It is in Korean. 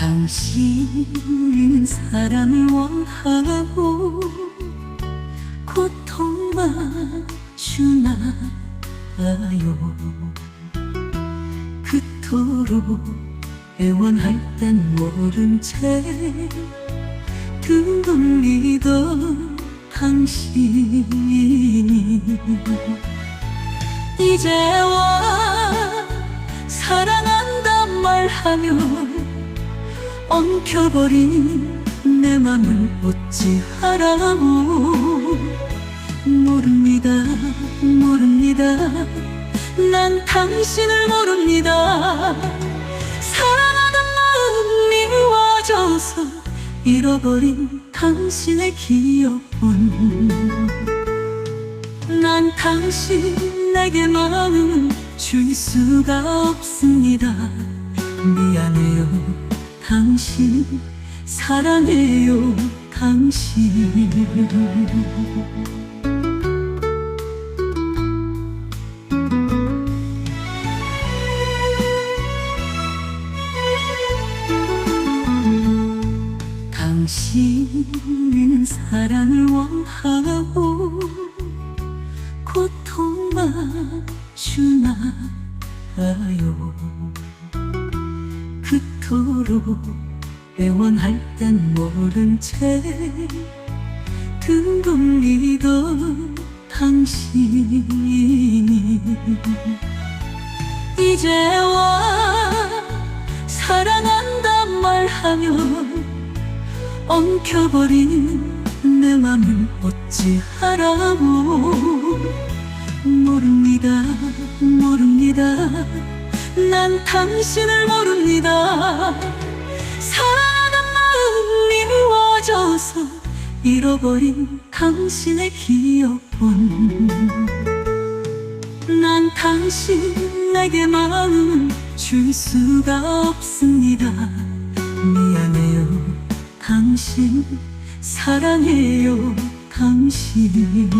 당신 사랑을 원하고 고통만 주나요? 그토록 애원할 땐 모른 채 둥글리던 당신 이제와 사랑한단 말하면 엉켜버린 내 맘을 어찌하라고. 모릅니다 모릅니다. 난 당신을 모릅니다. 사랑하던 마음이 미워져서 잃어버린 당신의 기억은. 난 당신에게만은 줄 수가 없습니다. 미안해요 당신 사랑해요 당신. 당신은 사랑을 원하고 고통만 주나요 그토록 애원할 땐 모른 채 둥글리던 당신 이제와 사랑한단 말하면 엉켜버린 내 맘을 어찌하라고. 모릅니다 모릅니다 난 당신을 모릅니다. 사랑하는 마음이 미워져서 잃어버린 당신의 기억은 난 당신에게만은 줄 수가 없습니다. 미안해요 당신. 사랑해요 당신